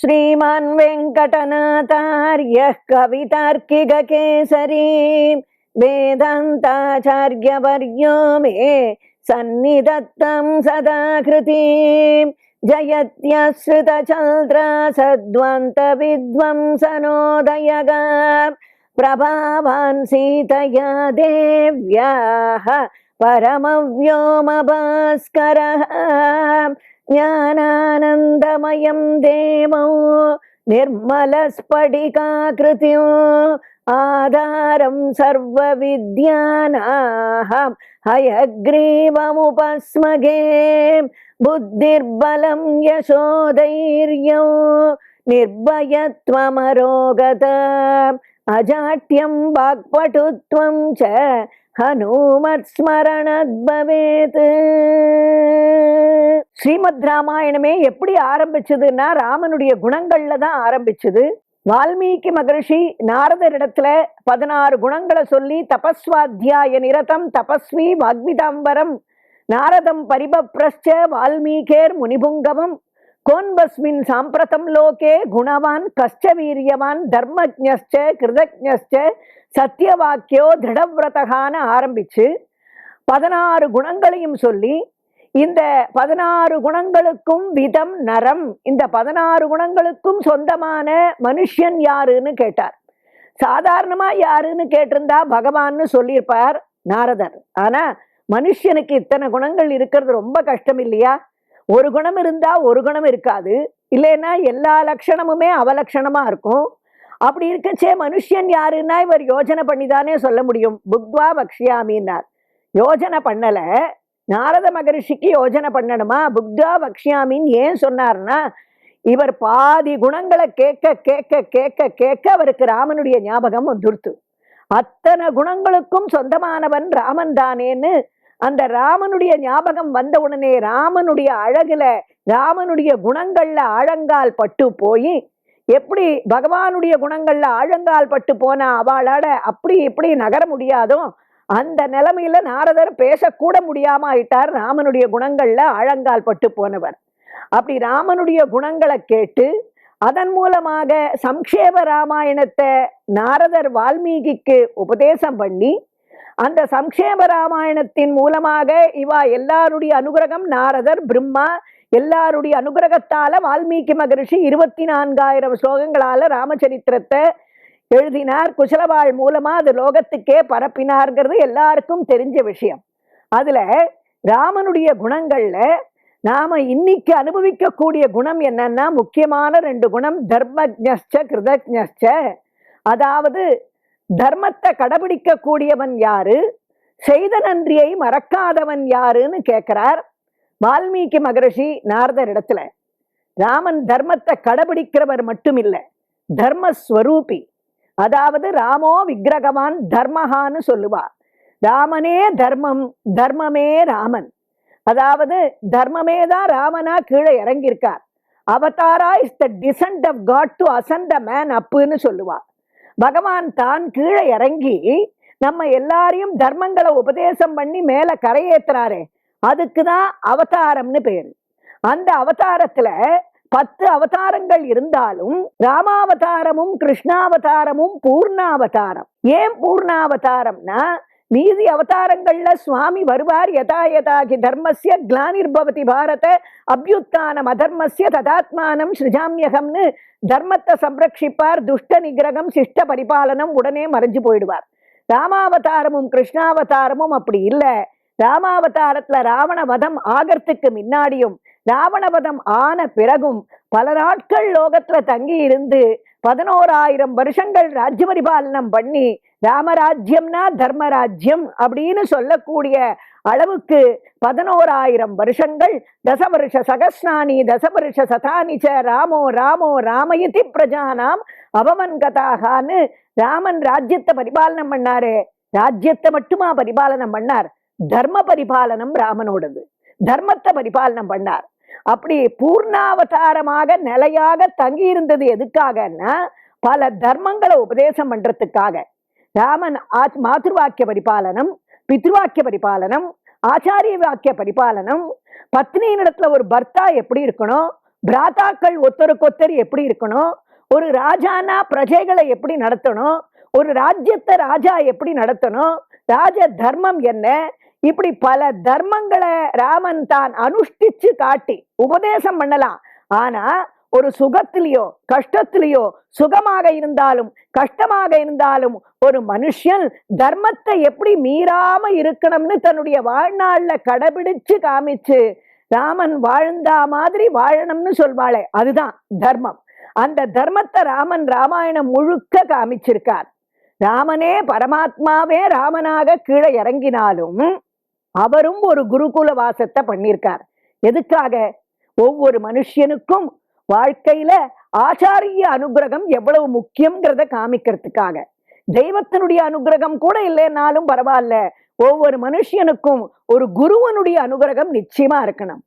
श्रीमान् वेङ्कटनाथार्यः कवितार्किककेसरी वेदान्ताचार्यवर्यो मे सन्निधत्तं सदा कृतीं जयत्यश्रितचन्द्रा सद्वन्तविद्वंसनोदयगा प्रभावान् सीतया देव्याः परमव्योमभास्करः ज्ञानानन्दमयं देवौ निर्मलस्फटिकाकृतिम् आधारं सर्वविद्यानाहं हयग्रीवमुपस्मगे बुद्धिर्बलं यशोधैर्यौ निर्भयत्वमरोगत अजाट्यं वाक्पटुत्वं च ஹனுமத் பவேத் ஸ்ரீமத் ராமாயணமே எப்படி ஆரம்பிச்சதுன்னா ராமனுடைய குணங்கள்ல தான் ஆரம்பிச்சது. வால்மீகி மகரிஷி நாரதரிடத்துல பதினாறு குணங்களை சொல்லி தபஸ்வாத்தியாய நிரதம் தபஸ்வி வாக்விதாம்பரம் நாரதம் பரிபப்ரஸ்ச வால்மீகேர் முனிபுங்கமம் கோன்பஸ்மின் சாம்பிரதம் லோகே குணவான் கஷ்ட வீரியவான் தர்மஜ்ஞஸ்ச கிருதஜ்ஞஸ்ச சத்தியவாக்கியோ திருடவிரதகான ஆரம்பிச்சு பதினாறு குணங்களையும் சொல்லி இந்த பதினாறு குணங்களுக்கும் விதம் நரம். இந்த பதினாறு குணங்களுக்கும் சொந்தமான மனுஷன் யாருன்னு கேட்டார். சாதாரணமா யாருன்னு கேட்டிருந்தா பகவான்னு சொல்லியிருப்பார் நாரதர். ஆனா மனுஷனுக்கு இத்தனை குணங்கள் இருக்கிறது ரொம்ப கஷ்டம் இல்லையா ஒரு குணம் இருந்தா ஒரு குணம் இருக்காது. இல்லைன்னா எல்லா லட்சணமுமே அவலட்சணமா இருக்கும். அப்படி இருக்கச்சே மனுஷன் யாருன்னா இவர் யோஜனை பண்ணி தானே சொல்ல முடியும். புக்வா பக்ஷியாமின்னார். யோஜனை பண்ணலை. நாரத மகரிஷிக்கு யோஜனை பண்ணணுமா? புக்தா பக்ஷியாமின்னு ஏன் சொன்னார்னா இவர் பாதி குணங்களை கேட்க கேட்க கேட்க கேட்க அவருக்கு ராமனுடைய ஞாபகம் வந்துருத்து. அத்தனை குணங்களுக்கும் சொந்தமானவன் ராமன் தானேன்னு அந்த ராமனுடைய ஞாபகம் வந்த உடனே ராமனுடைய அழகுல ராமனுடைய குணங்கள்ல ஆழங்கால் பட்டு போய் எப்படி பகவானுடைய குணங்கள்ல ஆழங்கால் பட்டு போனா அவளால அப்படி இப்படி நகர முடியாதோ அந்த நிலைமையில நாரதர் பேசக்கூட முடியாம ஆயிட்டார். ராமனுடைய குணங்கள்ல ஆழங்கால் பட்டு போனவர். அப்படி ராமனுடைய குணங்களை கேட்டு அதன் மூலமாக சம்க்ஷேப ராமாயணத்தை நாரதர் வால்மீகிக்கு உபதேசம் பண்ணி அந்த சம்க்ஷேப ராமாயணத்தின் மூலமாக இவா எல்லாருடைய அனுகிரகம் நாரதர் பிரம்மா எல்லாருடைய அனுகிரகத்தால வால்மீகி மகரிஷி இருபத்தி நான்காயிரம் ஸ்லோகங்களால ராமச்சரித்திரத்தை எழுதினார் குசலவாள் மூலமா அது லோகத்துக்கே பரப்பினார்ங்கிறது எல்லாருக்கும் தெரிஞ்ச விஷயம். அதுல ராமனுடைய குணங்கள்ல நாம இன்னைக்கு அனுபவிக்கக்கூடிய குணம் என்னன்னா முக்கியமான ரெண்டு குணம் தர்மஜ்ஞச்ச கிருதஜ்ஞச்ச அதாவது தர்மத்தை கடைபிடிக்கக்கூடியவன் யாரு? செய்த நன்றியை மறக்காதவன் யாருன்னு கேட்கிறார் வால்மீகி மகரிஷி நாரதர் இடத்துல. ராமன் தர்மத்தை கடைபிடிக்கிறவர் மட்டும் இல்லை தர்மஸ்வரூபி. அதாவது ராமோ விக்கிரகவான் தர்மஹான்னு சொல்லுவா ராமனே தர்மம் தர்மமே ராமன். அதாவது தர்மமே தான் ராமனா கீழே இறங்கியிருக்கார். Avatara is the descent of God to ascend a man அப்புன்னு சொல்லுவா பகவான் தான் கீழே இறங்கி நம்ம எல்லாரையும் தர்மங்களை உபதேசம் பண்ணி மேலே கரையேத்துறாரே. அதுக்கு தான் அவதாரம்னு பேர். அந்த அவதாரத்துல பத்து அவதாரங்கள் இருந்தாலும் ராமாவதாரமும் கிருஷ்ணாவதாரமும் பூர்ணாவதாரம். ஏன் பூர்ணாவதாரம்னா மீதி அவதாரங்கள்ல சுவாமி வருவார் யதா யதாகி தர்மஸ்ய கிளானிர்பவதி பாரத அபியுத்தானம் அதர்மஸ்ய ததாத்மானம் சிருஜாமியகம்னு தர்மத்தை சம்ரட்சிப்பார் துஷ்ட நிகிரகம் சிஷ்ட பரிபாலனம் உடனே மறைஞ்சு போயிடுவார். ராமாவதாரமும் கிருஷ்ணாவதாரமும் அப்படி இல்லை. ராமாவதாரத்துல ராவண வதம் ஆகிறதுக்கு முன்னாடியும் ராவணவதம் ஆன பிறகும் பல நாட்கள் லோகத்துல தங்கி இருந்து பதினோராயிரம் வருஷங்கள் ராஜ்ய பரிபாலனம் பண்ணி ராமராஜ்யம்னா தர்மராஜ்யம் அப்படின்னு சொல்லக்கூடிய அளவுக்கு பதினோராயிரம் வருஷங்கள் தசவருஷ சகஸ்நானி தசவருஷ சதானிச்ச ராமோ ராமோ ராமயதி பிரஜானாம் அவமன் கதாகான்னு ராமன் ராஜ்யத்தை பரிபாலனம் பண்ணாரு. ராஜ்யத்தை மட்டுமா பரிபாலனம் பண்ணார்? தர்ம பரிபாலனம் ராமனோடது. தர்மத்தை பரிபாலனம் பண்ணார். அப்படி பூர்ணாவதாரமாக நிலையாக தங்கி இருந்தது எதுக்காகன்னா பல தர்மங்களை உபதேசம் பண்றதுக்காக. ராமன் ஆத் மாத்ருவாக்கிய பரிபாலனம் பித்ருவாக்கிய பரிபாலனம் ஆச்சாரிய வாக்கிய பரிபாலனம் பத்னியினிடத்துல ஒரு பர்த்தா எப்படி இருக்கணும் பிராத்தாக்கள் ஒத்தருக்கொத்தர் எப்படி இருக்கணும் ஒரு ராஜானா பிரஜைகளை எப்படி நடத்தணும் ஒரு ராஜ்யத்தை ராஜா எப்படி நடத்தணும் ராஜ தர்மம் என்ன இப்படி பல தர்மங்களை ராமன் தான் அனுஷ்டிச்சு காட்டி உபதேசம் பண்ணலாம். ஆனா ஒரு சுகத்திலேயோ கஷ்டத்திலேயோ சுகமாக இருந்தாலும் கஷ்டமாக இருந்தாலும் ஒரு மனுஷன் தர்மத்தை எப்படி மீறாம இருக்கணும்னு தன்னுடைய வாழ்நாள்ல கடைபிடிச்சு காமிச்சு ராமன் வாழ்ந்தா மாதிரி வாழணும்னு சொல்வாளே அதுதான் தர்மம். அந்த தர்மத்தை ராமன் ராமாயணம் முழுக்க காமிச்சிருக்கார். ராமனே பரமாத்மாவே ராமனாக கீழே இறங்கினாலும் அவரும் ஒரு குருகுல வாசத்தை பண்ணியிருக்கார் எதுக்காக? ஒவ்வொரு மனுஷனுக்கும் வாழ்க்கையில ஆச்சாரிய அனுகிரகம் எவ்வளவு முக்கியங்கிறத காமிக்கிறதுக்காக. தெய்வத்தினுடைய அனுகிரகம் கூட இல்லைன்னாலும் பரவாயில்ல. ஒவ்வொரு மனுஷனுக்கும் ஒரு குருவனுடைய அனுகிரகம் நிச்சயமா இருக்கணும்.